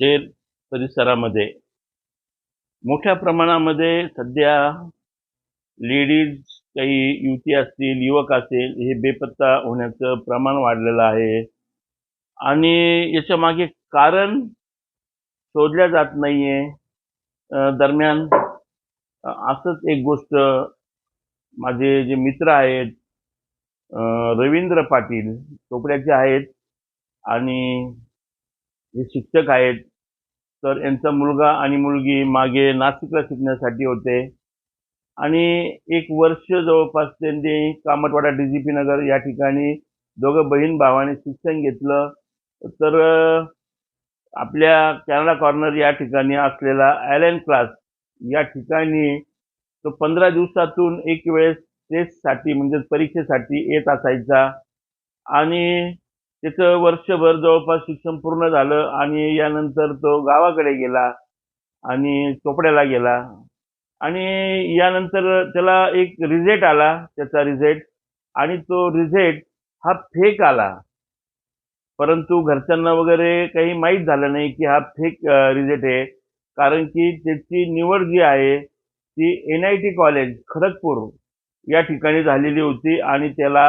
शेर परिसरामध्ये. मोठ्या प्रमाणामध्ये सध्या लेडीज काही युवती असतील युवक असतील हे बेपत्ता होण्याचं प्रमाण वाढलेलं आहे. आणि याच्या मागे कारण शोधल्या जात नाहीये. आहे दरम्यान असंच एक गोष्ट माझे जे मित्र आहेत रवींद्र पाटील चोपड्याचे आहेत आणि हे शिक्षक आहेत तर यांचा मुलगा आणि मुलगी मागे नाशिकला शिकण्यासाठी होते. आणि एक वर्ष जवळपास त्यांनी कामतवाडा डीजीपी नगर या ठिकाणी दोघं बहीण भावाने शिक्षण घेतलं. तर आपल्या कॅनडा कॉर्नर या ठिकाणी असलेला ॲलन क्लास या ठिकाणी तो पंधरा दिवसातून एक वेळेस टेस्टसाठी म्हणजे परीक्षेसाठी येत असायचा. आणि त्याचं वर्षभर जवळपास शिक्षण पूर्ण झालं आणि यानंतर तो गावाकडे गेला आणि चोपड्याला गेला. आणि यानंतर त्याला एक रिझल्ट आला त्याचा रिझल्ट. आणि तो रिझल्ट हा फेक आला. परंतु घरच्यांना वगैरे काही माहीत झालं नाही की हा फेक रिझल्ट आहे. कारण की त्याची निवड जी आहे ती N I T college Kharagpur या ठिकाणी झालेली होती आणि त्याला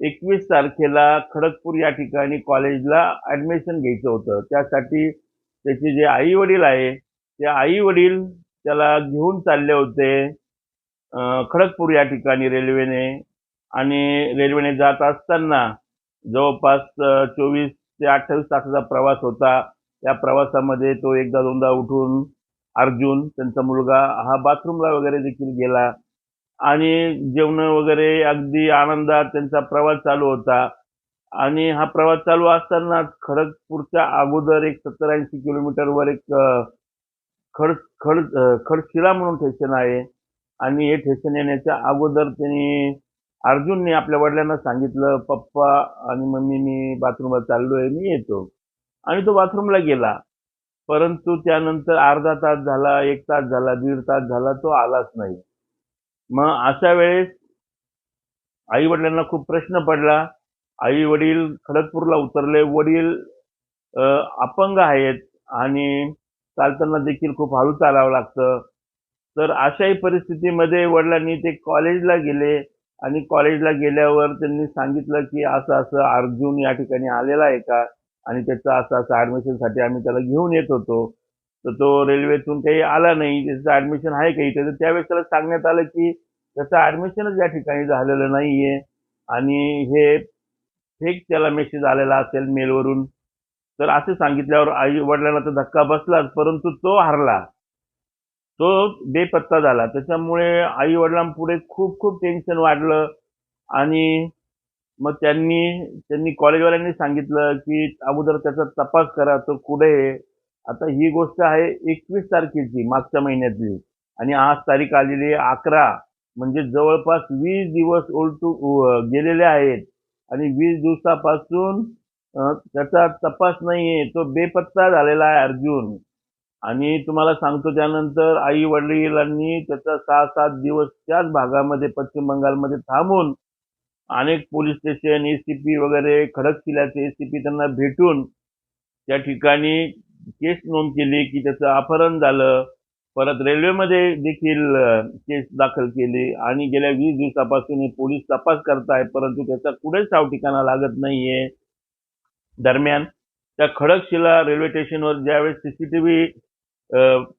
एकवीस तारखेला खडगपूर या ठिकाणी कॉलेजला ऍडमिशन घ्यायचं होतं. त्यासाठी त्याचे जे आई वडील आहे ते आई वडील त्याला घेऊन चालले होते खडगपूर या ठिकाणी रेल्वेने. आणि रेल्वेने जात असताना जवळपास चोवीस ते अठ्ठावीस तासाचा प्रवास होता. त्या प्रवासामध्ये तो एकदा दोनदा उठून अर्जुन त्यांचा मुलगा हा बाथरूमला वगैरे देखील गेला. आणि जेवण वगैरे अगदी आनंदात त्यांचा प्रवास चालू होता. आणि हा प्रवास चालू असताना खडगपूरच्या अगोदर एक सत्तर ऐंशी किलोमीटरवर एक खड खड खडशिला म्हणून ठेशन आहे. आणि हे ठेशन येण्याच्या अगोदर त्यांनी अर्जुनने आपल्या वडिलांना सांगितलं पप्पा आणि मम्मी मी बाथरूमला चाललोय मी येतो. आणि तो बाथरूमला गेला. परंतु त्यानंतर अर्धा तास झाला एक तास झाला दीड तास झाला तो आलाच नाही. मग अशा वेळेस आई वडिलांना खूप प्रश्न पडला. आई वडील खडगपूरला उतरले. वडील अपंग आहेत आणि चालताना देखील खूप हळू चालावं लागतं. तर अशाही परिस्थितीमध्ये वडिलांनी ते कॉलेजला गेले आणि कॉलेजला गेल्यावर त्यांनी सांगितलं की असं असं अर्जुन या ठिकाणी आलेला आहे का? आणि त्याचं असं असं ॲडमिशनसाठी आम्ही त्याला घेऊन येत होतो. तर तो रेल्वेतून काही आला नाही त्याचं ऍडमिशन आहे का इथे? तर त्यावेळेस त्याला सांगण्यात आलं की त्याचं ऍडमिशनच या ठिकाणी झालेलं नाहीये. आणि हे फेक त्याला मेसेज आलेला असेल मेलवरून तर असे सांगितल्यावर आई वडिलांना तर धक्का बसलाच परंतु तो हरला. तो बेपत्ता झाला. त्याच्यामुळे आई वडिलांपुढे खूप खूप टेन्शन वाढलं. आणि मग त्यांनी त्यांनी कॉलेजवाल्यांनी सांगितलं की अगोदर त्याचा तपास करा तो कुठे आहे? आता ही गोष्ट आहे एकवीस तारखेची मागच्या महिन्यातली. आणि आज तारीख आलेली आहे अकरा. म्हणजे जवळपास वीस दिवस उलटू गेलेले आहेत. आणि वीस दिवसापासून त्याचा तपास नाहीये. तो बेपत्ता झालेला आहे अर्जुन. आणि तुम्हाला सांगतो त्यानंतर आई वडिलांनी त्याचा सहा सात दिवस त्याच भागामध्ये पश्चिम बंगालमध्ये थांबून अनेक पोलीस स्टेशन एसीपी वगैरे खडक किल्ल्याचे एसीपी त्यांना भेटून त्या ठिकाणी केस नोंद केली की त्याचं अपहरण झालं. परत रेल्वेमध्ये देखील केस दाखल केली आणि गेल्या वीस दिवसापासून हे पोलीस तपास करताय परंतु त्याचा कुठेच साव ठिकाणा लागत नाहीये. दरम्यान त्या खडकशिला रेल्वे स्टेशनवर ज्यावेळेस सीसीटीव्ही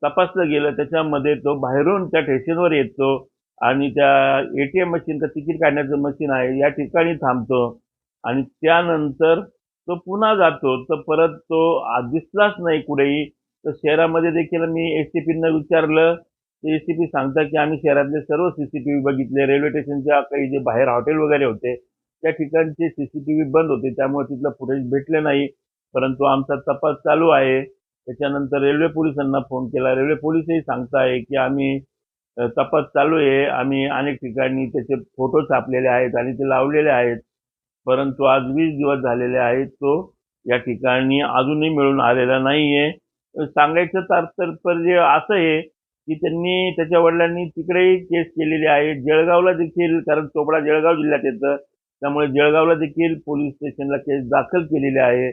तपासलं गेलं त्याच्यामध्ये तो बाहेरून त्या स्टेशनवर येतो आणि त्या एटीएम मशीन का तिकीट काढण्याचं मशीन आहे या ठिकाणी थांबतो. आणि त्यानंतर तो पुन्हा जातो तर परत तो दिसलाच नाही कुठेही. तर शहरामध्ये देखील मी एस टी पीना विचारलं तर पी सांगतात की आम्ही शहरातले सर्व सी सी टी व्ही बघितले. रेल्वे स्टेशनच्या काही जे बाहेर हॉटेल वगैरे होते त्या ठिकाणचे सी सी टी व्ही बंद होते. त्यामुळे तिथलं फुटेज भेटले नाही. परंतु आमचा तपास चालू आहे. त्याच्यानंतर रेल्वे पोलिसांना फोन केला. रेल्वे पोलिसही सांगताय की आम्ही तपास चालू आहे. आम्ही अनेक ठिकाणी त्याचे फोटो छापलेले आहेत आणि ते लावलेले आहेत. परंतु आज वीस दिवस झालेले आहेत तो या ठिकाणी अजूनही मिळून आलेला नाहीये. सांगायचं तात्पर्य असं आहे की त्यांनी त्याच्या वडिलांनी तिकडेही केस केलेली आहे. जळगावला देखील कारण चोपडा जळगाव जिल्ह्यात येतं त्यामुळे जळगावला देखील पोलीस स्टेशनला केस दाखल केलेली आहे.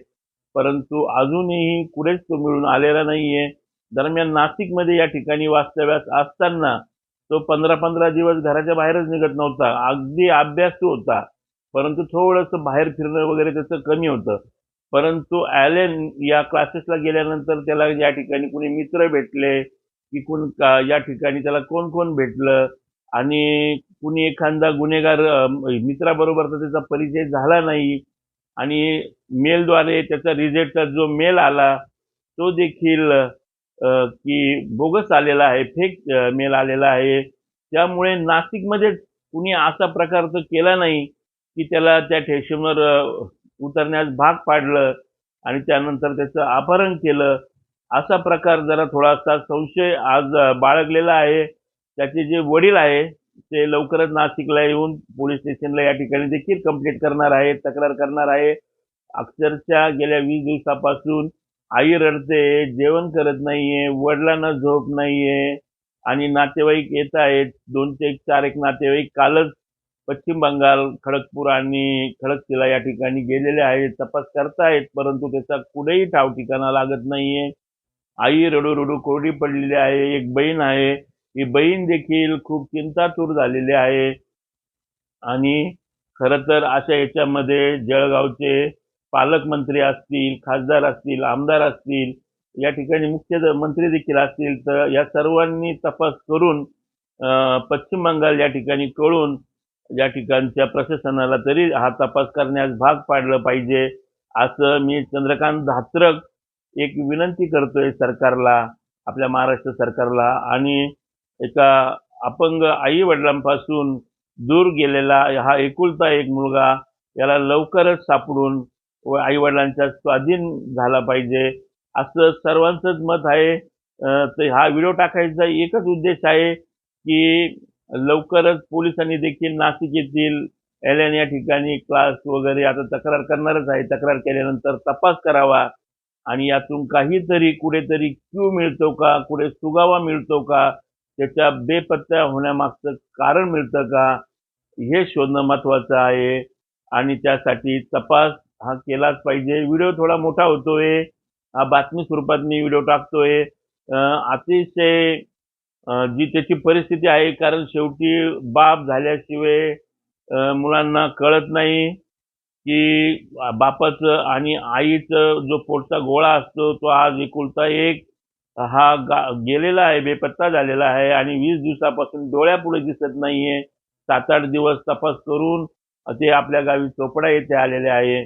परंतु अजूनही कुठेच तो मिळून आलेला नाहीये. दरम्यान नाशिकमध्ये या ठिकाणी वास्तव्यास असताना तो पंधरा पंधरा दिवस घराच्या बाहेरच निघत नव्हता. अगदी अभ्यास होता. परंतु थोडंसं बाहेर फिरणं वगैरे त्याचं कमी होतं. परंतु ॲलेन या क्लासेसला गेल्यानंतर त्याला या ठिकाणी कुणी मित्र भेटले की कोण का या ठिकाणी त्याला कोण कोण भेटलं? आणि कुणी एखादा गुन्हेगार मित्राबरोबर मित्राबरोबरचा त्याचा परिचय झाला नाही. आणि मेलद्वारे त्याचा रिजेक्टचा जो मेल आला तो देखील की बोगस आलेला आहे फेक मेल आलेला आहे. त्यामुळे नाशिकमध्ये कुणी असा प्रकार तर केला नाही. की त्याला त्या ठेशीवर उतरण्यास भाग पाडलं आणि त्यानंतर त्याचं अपहरण केलं. असा प्रकार जरा थोडासा संशय आज बाळगलेला आहे. त्याचे जे वडील आहे ते लवकरच नाशिकला येऊन पोलीस स्टेशनला या ठिकाणी देखील कंप्लेंट करणार आहे तक्रार करणार आहे. अक्षरशः गेल्या वीस दिवसापासून आई रडते जेवण करत नाहीये वडिलांना झोप नाहीये आणि नातेवाईक येत आहेत. दोन ते चार एक नातेवाईक कालच पश्चिम बंगाल खडगपूर आणि खडकशिला या ठिकाणी गेलेले आहेत तपास करतायत परंतु त्याचा कुठेही ठाव ठिकाणा लागत नाहीये. आई रडू रडू कोरडी पडलेली आहे एक बहीण आहे. ही बहीण देखील खूप चिंतातूर झालेली आहे. आणि खरं तर अशा याच्यामध्ये जळगावचे पालकमंत्री असतील खासदार असतील आमदार असतील या ठिकाणी मुख्य मंत्री देखील असतील तर या सर्वांनी तपास करून पश्चिम बंगाल या ठिकाणी कळून या ठिकाणच्या प्रशासनाला तरी हा तपास करण्यास भाग पाडलं पाहिजे असं मी चंद्रकांत धात्रक एक विनंती करतोय सरकारला आपल्या महाराष्ट्र सरकारला आणि एका अपंग आई वडिलांपासून दूर गेलेला हा एकुलता एक मुलगा याला लवकरच सापडून व आई वडिलांच्या स्वाधीन झाला पाहिजे असं सर्वांचंच मत आहे. तर हा व्हिडिओ टाकायचा एकच उद्देश आहे की लवकरच पोलिसांनी देखील नाशिक येथील एल एन या ठिकाणी क्लास वगैरे आता तक्रार करणारच आहे. तक्रार केल्यानंतर तपास करावा आणि यातून काहीतरी कुठेतरी क्यू मिळतो का? कुठे सुगावा मिळतो का? त्याच्या बेपत्ता होण्यामागचं कारण मिळतं का? हे शोधणं महत्वाचं आहे आणि त्यासाठी तपास हा केलाच पाहिजे. व्हिडिओ थोडा मोठा होतोय. हा बातमी स्वरूपात मी व्हिडिओ टाकतोय. अतिशय जी त्याची परिस्थिती आहे कारण शेवटी बाप झाल्याशिवाय मुलांना कळत नाही की बापाचं आणि आईचं जो पोटचा गोळा असतो तो आज एकुलता एक हा गा गेलेला आहे बेपत्ता झालेला आहे आणि वीस दिवसापासून डोळ्यापुढे दिसत नाहीये. सात आठ दिवस तपास करून ते आपल्या गावी चोपडा येथे आलेले आहे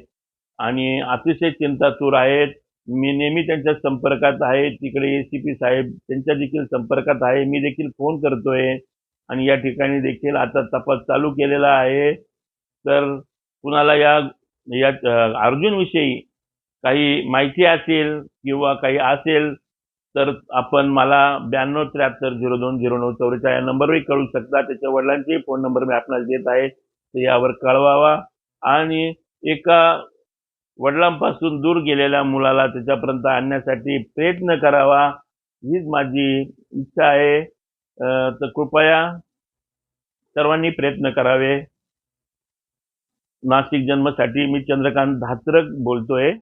आणि अतिशय चिंतातूर आहेत. मी नेहमी त्यांच्या संपर्कात आहे तिकडे ए सी पी साहेब त्यांच्या देखील संपर्कात आहे. मी देखील फोन करतोय आणि या ठिकाणी देखील आता तपास चालू केलेला आहे. तर कुणाला या या अर्जुनविषयी काही माहिती असेल किंवा काही असेल तर आपण मला ब्याण्णव त्र्याहत्तर झिरो दोन झिरो नऊ चौवेचाळीस या नंबरवर कळू शकता. त्याच्या वडिलांचे फोन नंबर मी आपणाला देत आहे. तर यावर कळवावा. आणि एका वडिलांपासून दूर गेलेल्या मुलाला त्याच्यापर्यंत आणण्यासाठी प्रयत्न करावा हीच माझी इच्छा आहे. तर कृपया सर्वांनी प्रयत्न करावे. नाशिक जन्मसाठी मी चंद्रकांत धात्रक बोलतोय.